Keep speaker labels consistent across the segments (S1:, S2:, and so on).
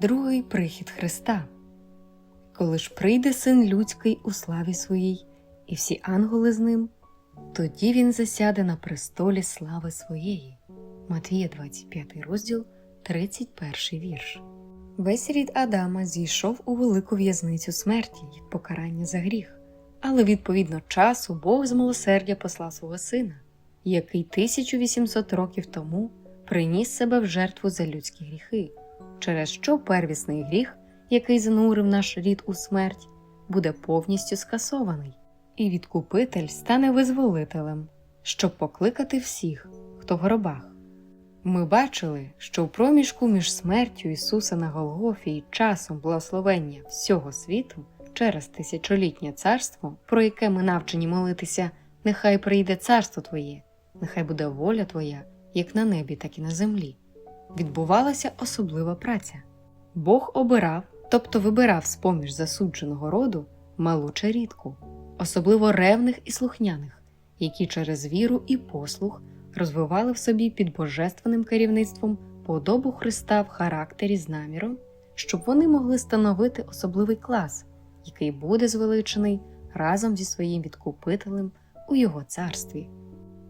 S1: Другий прихід Христа. Коли ж прийде син людський у славі своїй, і всі ангели з ним, тоді він засяде на престолі слави своєї. Матвія 25 розділ, 31 вірш. Весь рід Адама зійшов у велику в'язницю смерті як покарання за гріх, але відповідно часу Бог з милосердя послав свого сина, який 1800 років тому приніс себе в жертву за людські гріхи, через що первісний гріх, який занурив наш рід у смерть, буде повністю скасований, і відкупитель стане визволителем, щоб покликати всіх, хто в гробах. Ми бачили, що в проміжку між смертю Ісуса на Голгофі і часом благословення всього світу через тисячолітнє царство, про яке ми навчені молитися, нехай прийде царство Твоє, нехай буде воля Твоя, як на небі, так і на землі. Відбувалася особлива праця. Бог обирав, тобто вибирав з поміж засудженого роду малу чарідку, особливо ревних і слухняних, які через віру і послух розвивали в собі під божественним керівництвом подобу Христа в характері з наміром, щоб вони могли становити особливий клас, який буде звеличений разом зі своїм відкупителем у його царстві.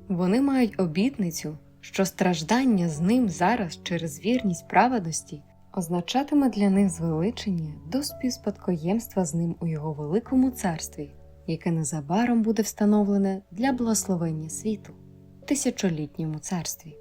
S1: Вони мають обітницю, що страждання з ним зараз через вірність праведності означатиме для них звеличення до співспадкоємства з ним у його великому царстві, яке незабаром буде встановлене для благословення світу тисячолітньому царстві.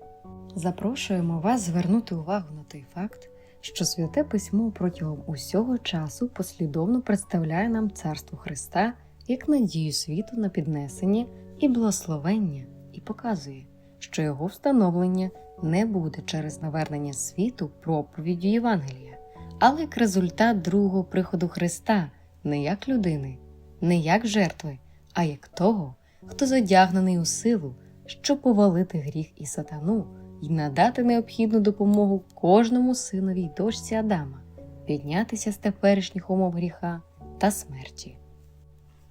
S1: Запрошуємо вас звернути увагу на той факт, що Святе Письмо протягом усього часу послідовно представляє нам Царство Христа як надію світу на піднесення і благословення, і показує, що його встановлення не буде через навернення світу проповіддю Євангелія, але як результат другого приходу Христа, не як людини, не як жертви, а як того, хто задягнений у силу щоб повалити гріх і сатану і надати необхідну допомогу кожному синові й дочці Адама, піднятися з теперішніх умов гріха та смерті.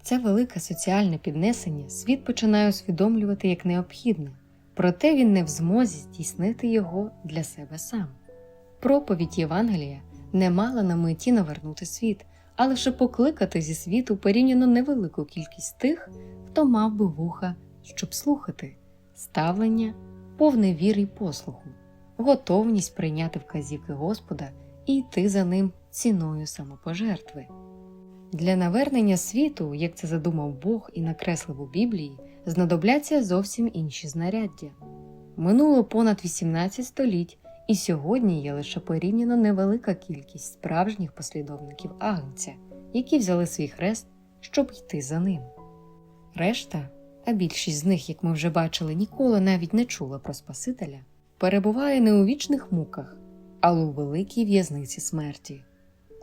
S1: Це велике соціальне піднесення світ починає усвідомлювати як необхідне, проте він не в змозі здійснити його для себе сам. Проповідь Євангелія не мала на меті навернути світ, а лише покликати зі світу порівняно невелику кількість тих, хто мав би вуха, щоб слухати ставлення, повне віри й послуху, готовність прийняти вказівки Господа і йти за ним ціною самопожертви. Для навернення світу, як це задумав Бог і накреслив у Біблії, знадобляться зовсім інші знаряддя. Минуло понад 18 століть, і сьогодні є лише порівняно невелика кількість справжніх послідовників Агнця, які взяли свій хрест, щоб йти за ним. Решта а більшість з них, як ми вже бачили, ніколи навіть не чула про Спасителя, перебуває не у вічних муках, але у великій в'язниці смерті.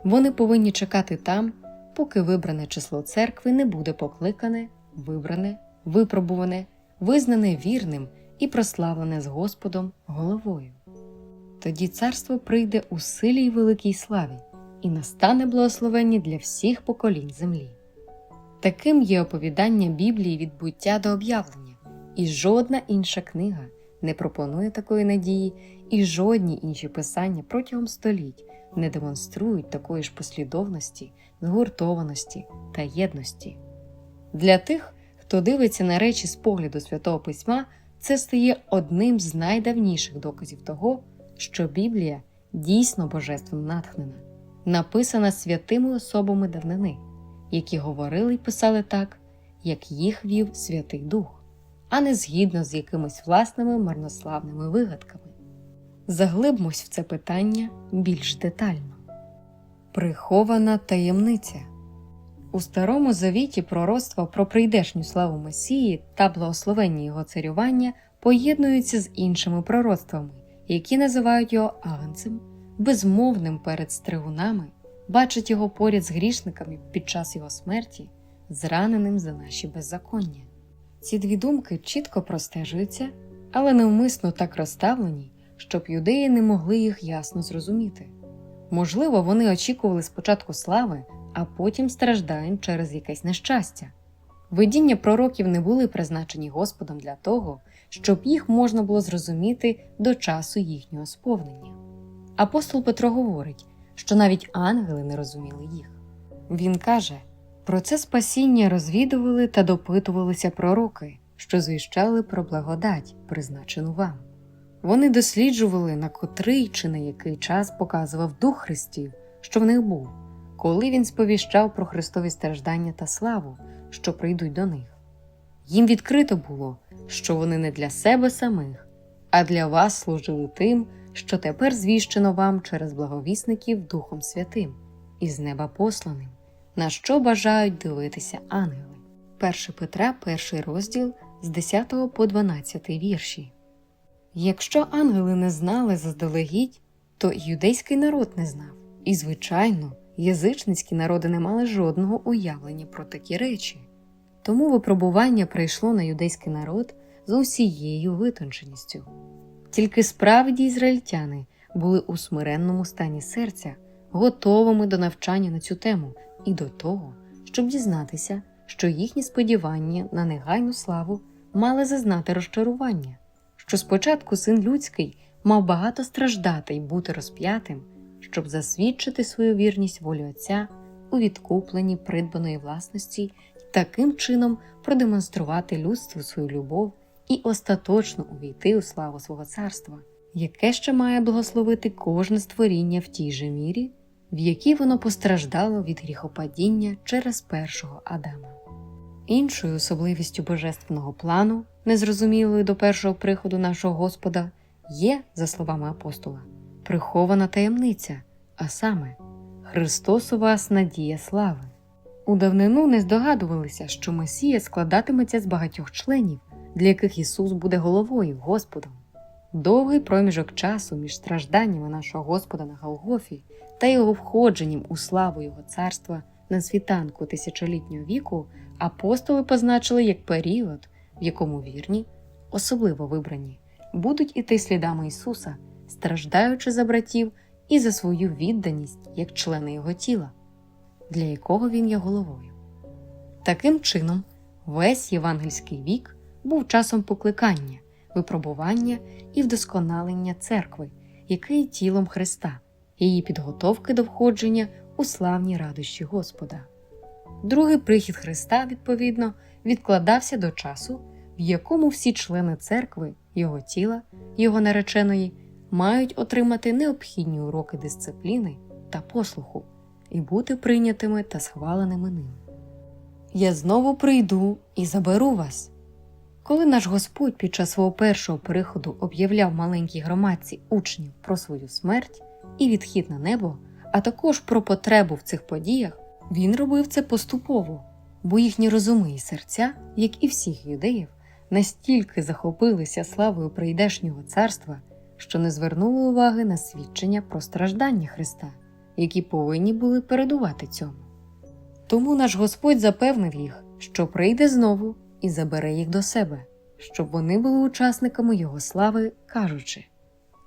S1: Вони повинні чекати там, поки вибране число церкви не буде покликане, вибране, випробуване, визнане вірним і прославлене з Господом головою. Тоді царство прийде у силі й великій славі, і настане благословення для всіх поколінь землі. Таким є оповідання Біблії від буття до об'явлення, і жодна інша книга не пропонує такої надії, і жодні інші писання протягом століть не демонструють такої ж послідовності, згуртованості та єдності. Для тих, хто дивиться на речі з погляду Святого Письма, це стає одним з найдавніших доказів того, що Біблія дійсно божественно натхнена, написана святими особами давнини які говорили й писали так, як їх вів Святий Дух, а не згідно з якимись власними марнославними вигадками. Заглибмось в це питання більш детально. Прихована таємниця у Старому Завіті пророцтво про прийдешню славу Месії та благословення його царювання поєднуються з іншими пророцтвами, які називають його агнцем, безмовним перед стригунами бачить його поряд з грішниками під час його смерті, зраненим за наші беззаконня. Ці дві думки чітко простежуються, але невмисно так розставлені, щоб юдеї не могли їх ясно зрозуміти. Можливо, вони очікували спочатку слави, а потім страждань через якесь нещастя. Видіння пророків не були призначені Господом для того, щоб їх можна було зрозуміти до часу їхнього сповнення. Апостол Петро говорить, що навіть ангели не розуміли їх. Він каже: про це спасіння розвідували та допитувалися пророки, що звіщали про благодать, призначену вам. Вони досліджували, на котрий чи на який час показував Дух Христів, що в них був, коли він сповіщав про Христові страждання та славу, що прийдуть до них. Їм відкрито було, що вони не для себе самих, а для вас служили тим, що тепер звіщено вам через благовісників Духом Святим із неба посланим, на що бажають дивитися ангели. 1 Петра, перший розділ з 10 по 12 вірші. Якщо ангели не знали заздалегідь, то юдейський народ не знав. І, звичайно, язичницькі народи не мали жодного уявлення про такі речі. Тому випробування прийшло на юдейський народ з усією витонченістю. Тільки справді ізраїльтяни були у смиренному стані серця, готовими до навчання на цю тему і до того, щоб дізнатися, що їхні сподівання на негайну славу мали зазнати розчарування, що спочатку син людський мав багато страждати й бути розп'ятим, щоб засвідчити свою вірність волі Отця у відкупленні придбаної власності й таким чином продемонструвати людству свою любов і остаточно увійти у славу свого царства, яке ще має благословити кожне створіння в тій же мірі, в якій воно постраждало від гріхопадіння через першого Адама. Іншою особливістю божественного плану, незрозумілою до першого приходу нашого Господа, є, за словами апостола, прихована таємниця, а саме Христос у вас надія слави. У давнину не здогадувалися, що Месія складатиметься з багатьох членів, для яких Ісус буде головою Господом. Довгий проміжок часу між стражданнями нашого Господа на Голгофі та його входженням у славу Його царства на світанку тисячолітнього віку апостоли позначили як період, в якому вірні, особливо вибрані, будуть іти слідами Ісуса, страждаючи за братів і за свою відданість як члени Його тіла, для якого Він є головою. Таким чином, весь євангельський вік був часом покликання, випробування і вдосконалення церкви, яке є тілом Христа, її підготовки до входження у славні радощі Господа. Другий прихід Христа, відповідно, відкладався до часу, в якому всі члени церкви, його тіла, його нареченої, мають отримати необхідні уроки дисципліни та послуху і бути прийнятими та схваленими ним. Я знову прийду і заберу вас. Коли наш Господь під час свого першого переходу об'являв маленькій громадці учнів про свою смерть і відхід на небо, а також про потребу в цих подіях, він робив це поступово, бо їхні розуми і серця, як і всіх юдеїв, настільки захопилися славою прийдешнього царства, що не звернули уваги на свідчення про страждання Христа, які повинні були передувати цьому. Тому наш Господь запевнив їх, що прийде знову і забере їх до себе, щоб вони були учасниками Його слави, кажучи: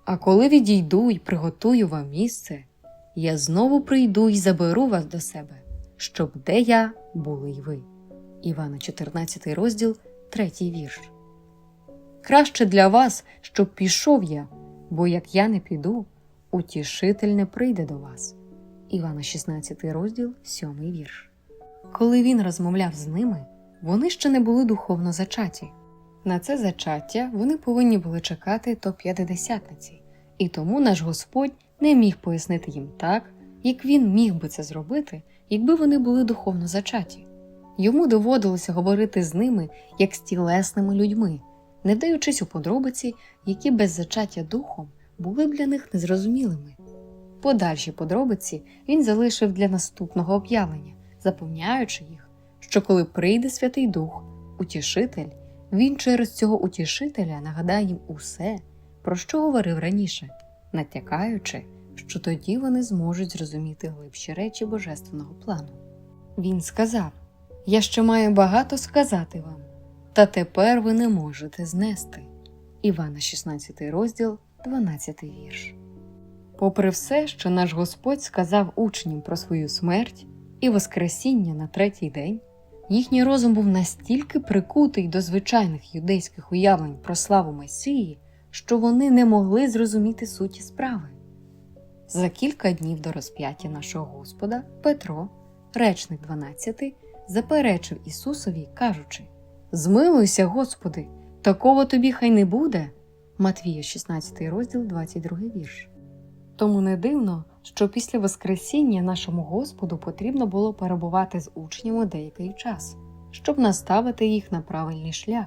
S1: А коли відійду і приготую вам місце, я знову прийду і заберу вас до себе, щоб де я були й ви. Івана 14 розділ, 3 вірш. Краще для вас, щоб пішов я, бо як я не піду, утішитель не прийде до вас. Івана 16 розділ, 7 вірш. Коли він розмовляв з ними, вони ще не були духовно зачаті. На це зачаття вони повинні були чекати до п'ятидесятниці, і тому наш Господь не міг пояснити їм так, як він міг би це зробити, якби вони були духовно зачаті. Йому доводилося говорити з ними як з тілесними людьми, не вдаючись у подробиці, які без зачаття духом були б для них незрозумілими. Подальші подробиці він залишив для наступного об'явлення, запевняючи їх, що коли прийде Святий Дух, утішитель, він через цього утішителя нагадає їм усе, про що говорив раніше, натякаючи, що тоді вони зможуть зрозуміти глибші речі божественного плану. Він сказав: Я ще маю багато сказати вам, та тепер ви не можете знести. Івана 16 розділ, 12 вірш. Попри все, що наш Господь сказав учням про свою смерть і Воскресіння на третій день, їхній розум був настільки прикутий до звичайних юдейських уявлень про славу Месії, що вони не могли зрозуміти суті справи. За кілька днів до розп'яття нашого Господа Петро, речник 12, заперечив Ісусові, кажучи: Змилуйся, Господи, такого тобі хай не буде. Матвія, 16 розділ, 22 вірш. Тому не дивно, що після Воскресіння нашому Господу потрібно було перебувати з учнями деякий час, щоб наставити їх на правильний шлях,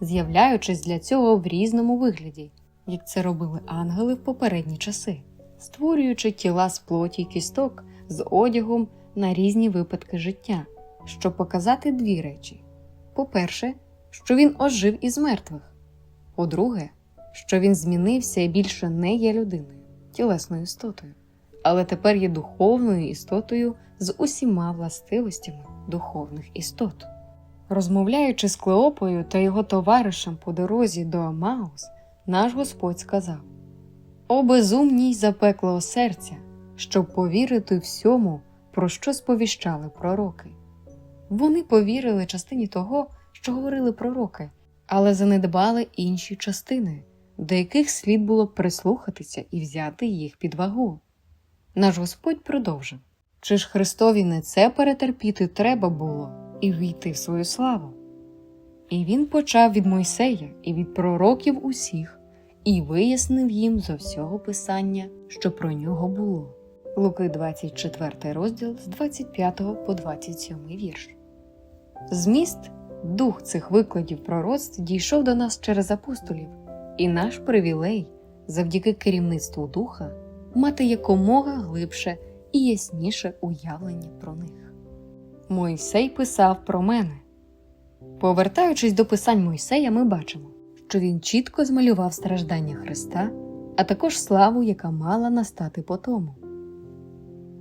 S1: з'являючись для цього в різному вигляді, як це робили ангели в попередні часи, створюючи тіла з плоті й кісток з одягом на різні випадки життя, щоб показати дві речі: по-перше, що він ожив із мертвих, по-друге, що він змінився і більше не є людиною, тілесною істотою, але тепер є духовною істотою з усіма властивостями духовних істот. Розмовляючи з Клеопою та його товаришем по дорозі до Амаус, наш Господь сказав: О безумній запеклого серця, щоб повірити всьому, про що сповіщали пророки. Вони повірили частині того, що говорили пророки, але занедбали інші частини, до яких слід було прислухатися і взяти їх під вагу. Наш Господь продовжив чи ж Христові не це перетерпіти треба було і війти в свою славу? І він почав від Мойсея і від пророків усіх, і вияснив їм зо всього писання, що про нього було. Луки 24 розділ з 25 по 27 вірш. Зміст, дух цих викладів пророцтв дійшов до нас через апостолів, і наш привілей, завдяки керівництву духа, мати якомога глибше і ясніше уявлення про них. Мойсей писав про мене. Повертаючись до писань Мойсея, ми бачимо, що він чітко змалював страждання Христа, а також славу, яка мала настати по тому.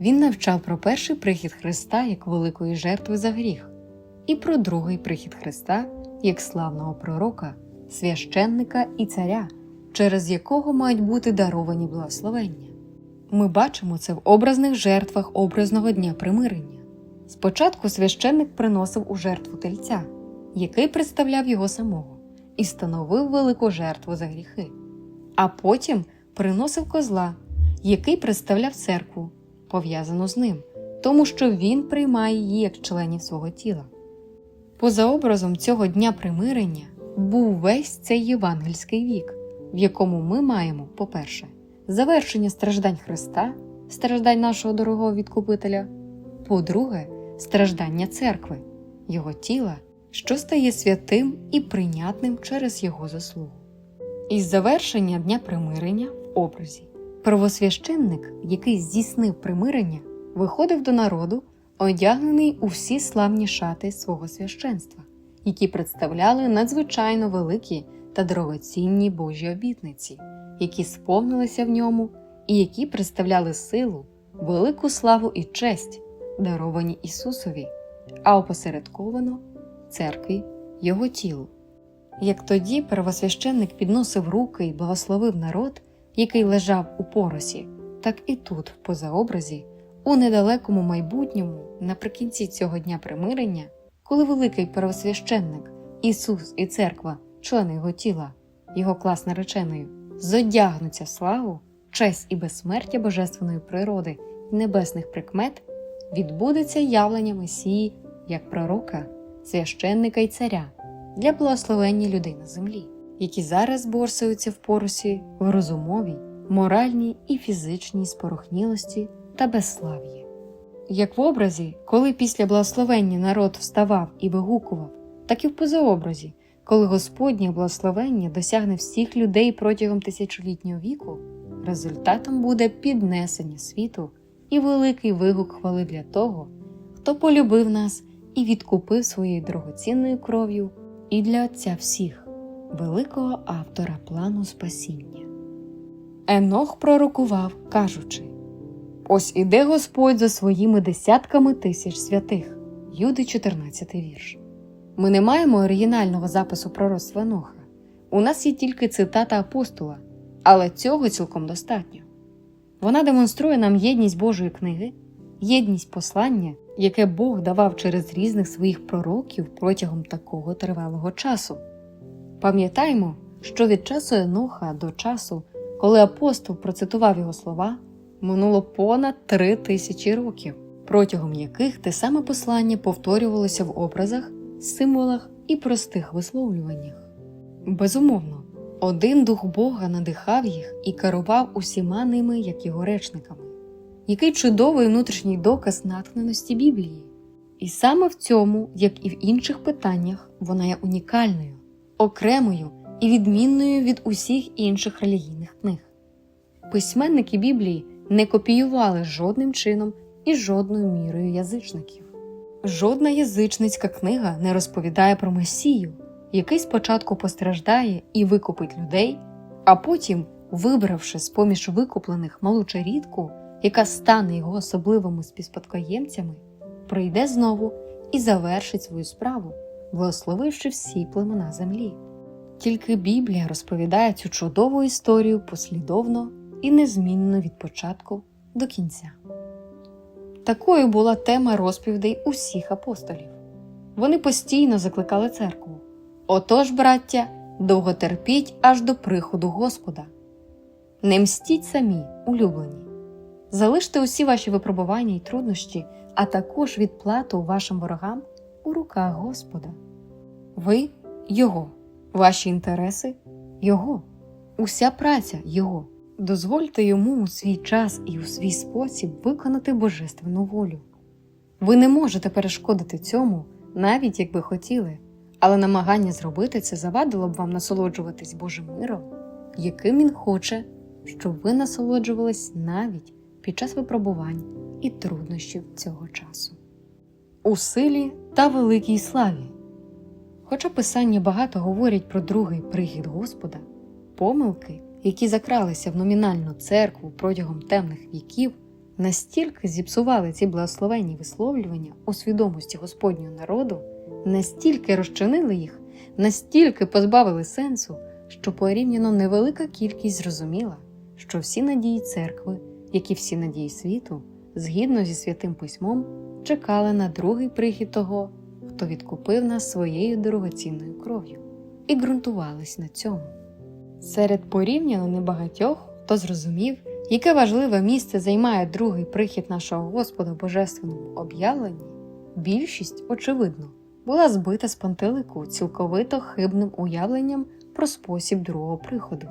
S1: Він навчав про перший прихід Христа як великої жертви за гріх, і про другий прихід Христа як славного пророка, священника і царя, через якого мають бути даровані благословення. Ми бачимо це в образних жертвах образного дня примирення. Спочатку священник приносив у жертву тельця, який представляв його самого, і становив велику жертву за гріхи, а потім приносив козла, який представляв церкву, пов'язану з ним, тому що він приймає її як членів свого тіла. Поза образом цього дня примирення був весь цей євангельський вік, в якому ми маємо, по-перше, завершення страждань Христа, страждань нашого дорогого відкупителя, по-друге, страждання церкви, Його тіла, що стає святим і прийнятним через Його заслугу. Із завершення Дня примирення в образі первосвященник, який здійснив примирення, виходив до народу, одягнений у всі славні шати свого священства, які представляли надзвичайно великі та дорогоцінні Божі обітниці, які сповнилися в ньому і які представляли силу, велику славу і честь, даровані Ісусові, а опосередковано церкві Його тілу. Як тоді первосвященник підносив руки і благословив народ, який лежав у поросі, так і тут, в позаобразі, у недалекому майбутньому, наприкінці цього дня примирення, коли великий первосвященник, Ісус і церква, члени його тіла, його клас нареченою, зодягнуться в славу, честь і безсмертя божественної природи і небесних прикмет, відбудеться явлення Месії як пророка, священника і царя для благословення людей на землі, які зараз борсаються в порусі в розумовій, моральній і фізичній спорухнілості та безслав'ї. Як в образі, коли після благословення народ вставав і вигукував, так і в позаобразі, коли Господнє благословення досягне всіх людей протягом тисячолітнього віку, результатом буде піднесення світу і великий вигук хвали для того, хто полюбив нас і відкупив своєю дорогоцінною кров'ю, і для Отця всіх, великого автора плану спасіння. Енох пророкував, кажучи: Ось іде Господь за своїми десятками тисяч святих. Юди 14 вірш. Ми не маємо оригінального запису пророцтва Еноха. У нас є тільки цитата апостола, але цього цілком достатньо. Вона демонструє нам єдність Божої книги, єдність послання, яке Бог давав через різних своїх пророків протягом такого тривалого часу. Пам'ятаємо, що від часу Еноха до часу, коли апостол процитував його слова, Минуло понад три тисячі років, протягом яких те саме послання повторювалося в образах, символах і простих висловлюваннях. Безумовно, один дух Бога надихав їх і керував усіма ними як його речниками. Який чудовий внутрішній доказ натхненості Біблії. І саме в цьому, як і в інших питаннях, вона є унікальною, окремою і відмінною від усіх інших релігійних книг. Письменники Біблії не копіювали жодним чином і жодною мірою язичників. Жодна язичницька книга не розповідає про Месію, який спочатку постраждає і викупить людей, а потім, вибравши з поміж викуплених малу чарідку, яка стане його особливими співспадкоємцями, прийде знову і завершить свою справу, благословивши всі племена землі. Тільки Біблія розповідає цю чудову історію послідовно і незмінно від початку до кінця. Такою була тема розповідей усіх апостолів. Вони постійно закликали церкву. Отож, браття, довго терпіть аж до приходу Господа. Не мстіть самі, улюблені. Залиште усі ваші випробування і труднощі, а також відплату вашим ворогам у руках Господа. Ви Його, ваші інтереси Його, уся праця Його. Дозвольте йому у свій час і у свій спосіб виконати божественну волю. Ви не можете перешкодити цьому, навіть якби хотіли, але намагання зробити це завадило б вам насолоджуватись Божим миром, яким він хоче, щоб ви насолоджувались навіть під час випробувань і труднощів цього часу. У силі та великій славі. Хоча писання багато говорять про другий прихід Господа, помилки, які закралися в номінальну церкву протягом темних віків, настільки зіпсували ці благословенні висловлювання у свідомості Господнього народу, настільки розчинили їх, настільки позбавили сенсу, що порівняно невелика кількість зрозуміла, що всі надії церкви, як і всі надії світу, згідно зі святим письмом, чекали на другий прихід того, хто відкупив нас своєю дорогоцінною кров'ю, і ґрунтувались на цьому. Серед порівняно небагатьох, хто зрозумів, яке важливе місце займає другий прихід нашого Господа в божественному об'явленні, більшість, очевидно, була збита з пантелику цілковито хибним уявленням про спосіб другого приходу.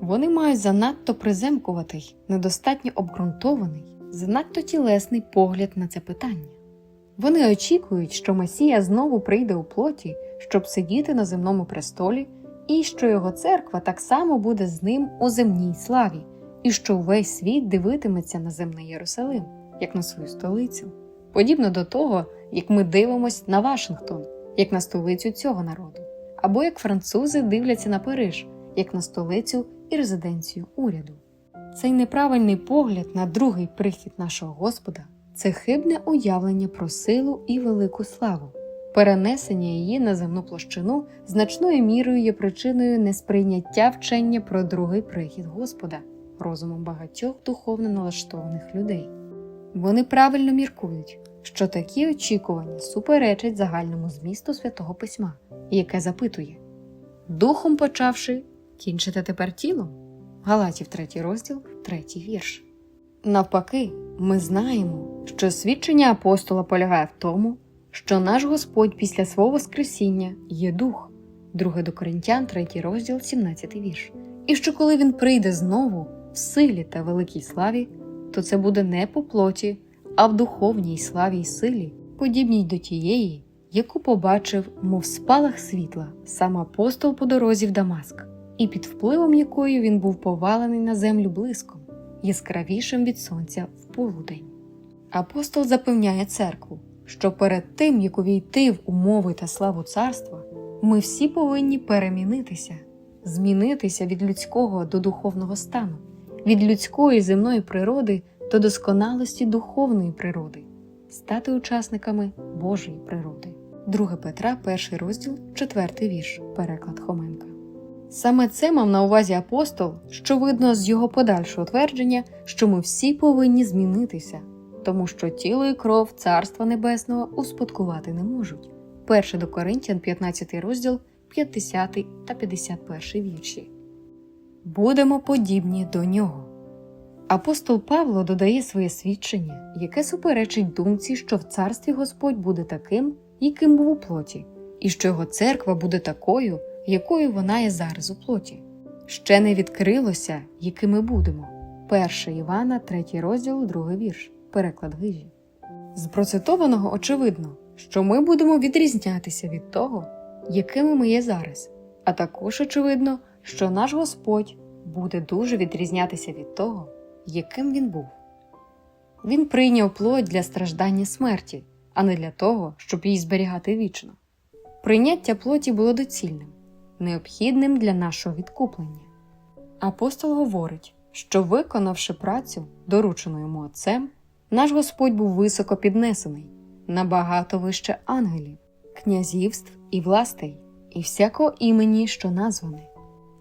S1: Вони мають занадто приземкуватий, недостатньо обґрунтований, занадто тілесний погляд на це питання. Вони очікують, що Месія знову прийде у плоті, щоб сидіти на земному престолі і що його церква так само буде з ним у земній славі, і що увесь світ дивитиметься на земний Єрусалим, як на свою столицю, подібно до того, як ми дивимось на Вашингтон, як на столицю цього народу, або як французи дивляться на Париж, як на столицю і резиденцію уряду. Цей неправильний погляд на другий прихід нашого Господа це хибне уявлення про силу і велику славу. Перенесення її на земну площину значною мірою є причиною несприйняття вчення про другий прихід Господа розумом багатьох духовно налаштованих людей. Вони правильно міркують, що такі очікування суперечать загальному змісту святого письма, яке запитує Духом почавши, кінчите тепер тілом. Галатів 3 розділ, 3 вірш. Навпаки, ми знаємо, що свідчення апостола полягає в тому, що наш Господь після свого Воскресіння є дух, 2 до Коринтян, 3 розділ, 17 вірш, і що коли він прийде знову в силі та великій славі, то це буде не по плоті, а в духовній славі й силі, подібній до тієї, яку побачив, мов спалах світла, сам апостол по дорозі в Дамаск, і під впливом якої він був повалений на землю блиском, яскравішим від сонця в полудень. Апостол запевняє церкву що перед тим, як увійти в умови та славу царства, ми всі повинні перемінитися, змінитися від людського до духовного стану, від людської земної природи до досконалості духовної природи, стати учасниками Божої природи. 2 Петра, 1 розділ, 4 вірш, переклад Хоменка. Саме це мав на увазі апостол, що видно з його подальшого твердження, що ми всі повинні змінитися тому що тіло і кров Царства Небесного успадкувати не можуть. 1 до Коринтян, 15 розділ, 50 та 51 вірші. Будемо подібні до нього. Апостол Павло додає своє свідчення, яке суперечить думці, що в царстві Господь буде таким, яким був у плоті, і що його церква буде такою, якою вона є зараз у плоті. Ще не відкрилося, якими будемо. 1 Івана, 3 розділ, 2 вірш, переклад Гижі. З процитованого очевидно, що ми будемо відрізнятися від того, якими ми є зараз, а також очевидно, що наш Господь буде дуже відрізнятися від того, яким він був. Він прийняв плоть для страждання смерті, а не для того, щоб її зберігати вічно. Прийняття плоті було доцільним, необхідним для нашого відкуплення. Апостол говорить, що, виконавши працю, доручену йому Отцем, наш Господь був високо піднесений, набагато вище ангелів, князівств і властей, і всякого імені, що назване.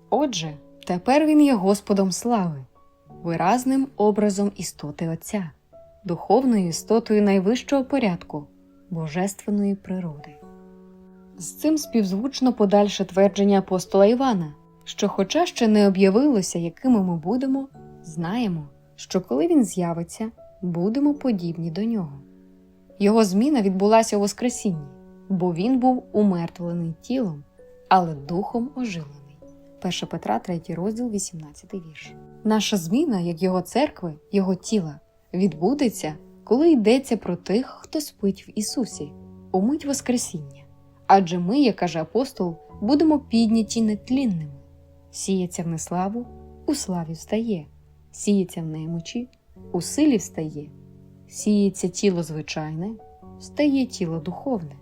S1: Отже, тепер він є Господом слави, виразним образом істоти Отця, духовною істотою найвищого порядку, божественної природи. З цим співзвучно подальше твердження апостола Івана, що, хоча ще не об'явилося, якими ми будемо, знаємо, що коли він з'явиться, будемо подібні до нього. Його зміна відбулася у Воскресінні, бо він був умертвлений тілом, але духом оживлений. 1 Петра, 3 розділ, 18 вірш. Наша зміна, як його церкви, його тіла, відбудеться, коли йдеться про тих, хто спить в Ісусі, у мить Воскресіння. Адже ми, як каже апостол, будемо підняті нетлінними. Сіється в неславу, у славі встає, сіється в немочі, у силі встає, сіється тіло звичайне, стає тіло духовне.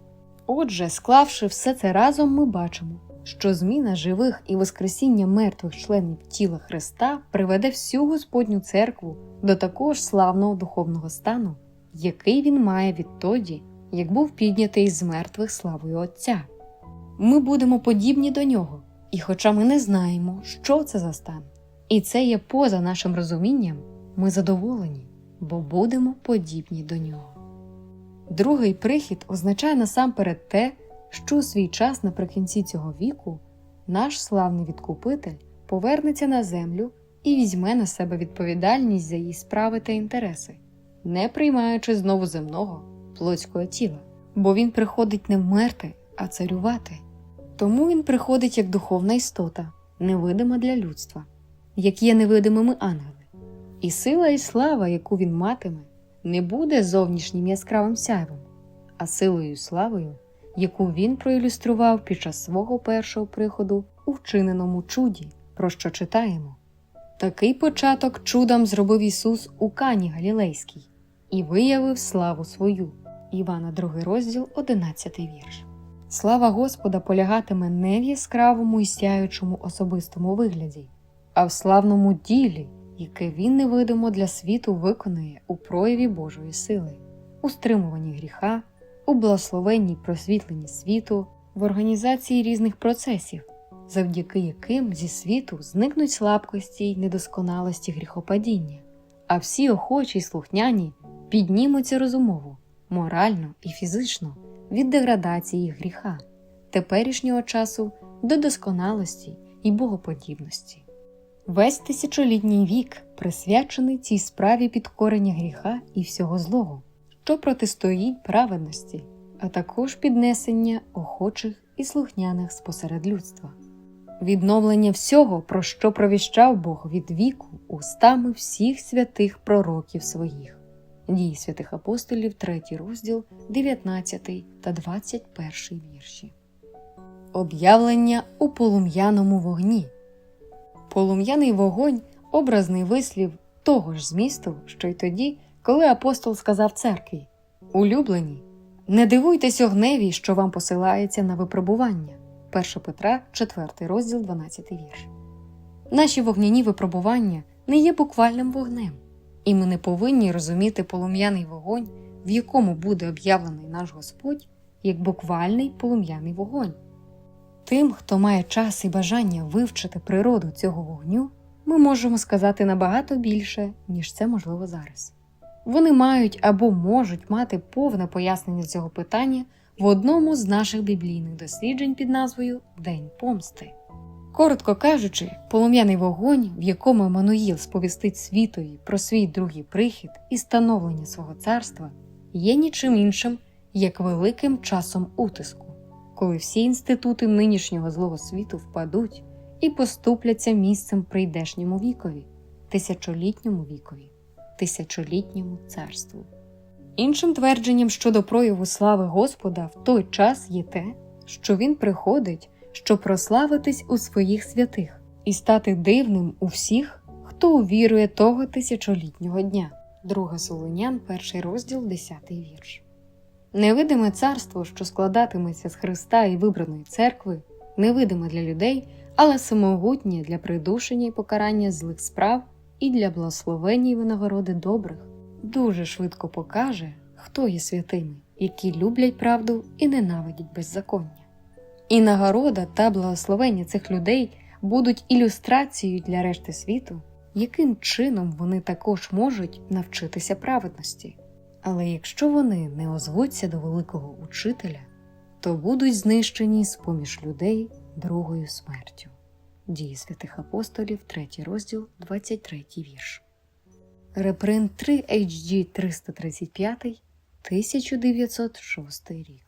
S1: Отже, склавши все це разом, ми бачимо, що зміна живих і воскресіння мертвих членів тіла Христа приведе всю Господню церкву до такого ж славного духовного стану, який він має відтоді, як був піднятий з мертвих славою Отця. Ми будемо подібні до нього, і хоча ми не знаємо, що це за стан, і це є поза нашим розумінням, ми задоволені, бо будемо подібні до нього. Другий прихід означає насамперед те, що у свій час наприкінці цього віку наш славний відкупитель повернеться на землю і візьме на себе відповідальність за її справи та інтереси, не приймаючи знову земного плотського тіла, бо він приходить не вмерти, а царювати. Тому він приходить як духовна істота, невидима для людства, як є невидимими ангели. І сила і слава, яку він матиме, не буде зовнішнім яскравим сяйвом, а силою і славою, яку він проілюстрував під час свого першого приходу у вчиненому чуді, про що читаємо. Такий початок чудом зробив Ісус у Кані Галілейській і виявив славу свою. Івана 2 розділ, 11 вірш. Слава Господа полягатиме не в яскравому і сяючому особистому вигляді, а в славному ділі, яке він невидимо для світу виконує у прояві Божої сили, у стримуванні гріха, у благословенні просвітленні світу, в організації різних процесів, завдяки яким зі світу зникнуть слабкості й недосконалості гріхопадіння, а всі охочі й слухняні піднімуться розумово, морально і фізично від деградації гріха, теперішнього часу до досконалості і богоподібності. Весь тисячолітній вік присвячений цій справі підкорення гріха і всього злого, що протистоїть праведності, а також піднесення охочих і слухняних спосеред людства, відновлення всього, про що провіщав Бог від віку устами всіх святих пророків своїх. Дії святих апостолів, 3 розділ, 19 та 21 вірші. Об'явлення у полум'яному вогні. Полум'яний вогонь образний вислів того ж змісту, що й тоді, коли апостол сказав церкві Улюблені, не дивуйтесь огневі, що вам посилається на випробування. 1 Петра, 4 розділ, 12 вірш. Наші вогняні випробування не є буквальним вогнем, і ми не повинні розуміти полум'яний вогонь, в якому буде об'явлений наш Господь, як буквальний полум'яний вогонь. Тим, хто має час і бажання вивчити природу цього вогню, ми можемо сказати набагато більше, ніж це можливо зараз. Вони мають або можуть мати повне пояснення цього питання в одному з наших біблійних досліджень під назвою День помсти. Коротко кажучи, полум'яний вогонь, в якому Еммануїл сповістить світові про свій другий прихід і становлення свого царства, є нічим іншим, як великим часом утиску, коли всі інститути нинішнього злого світу впадуть і поступляться місцем прийдешньому вікові, тисячолітньому вікові, тисячолітньому царству. Іншим твердженням щодо прояву слави Господа в той час є те, що він приходить, щоб прославитись у своїх святих і стати дивним у всіх, хто увірує того тисячолітнього дня. Друга Солонян, перший розділ, 10 вірш. Невидиме царство, що складатиметься з Христа і вибраної церкви, невидиме для людей, але самогутнє для придушення і покарання злих справ і для благословення і винагороди добрих, дуже швидко покаже, хто є святими, які люблять правду і ненавидять беззаконня. І нагорода та благословення цих людей будуть ілюстрацією для решти світу, яким чином вони також можуть навчитися праведності. Але якщо вони не озвуться до великого учителя, то будуть знищені з поміж людей другою смертю. Дії святих апостолів, 3 розділ, 23 вірш. Репринт 3 HD 335 1906 рік.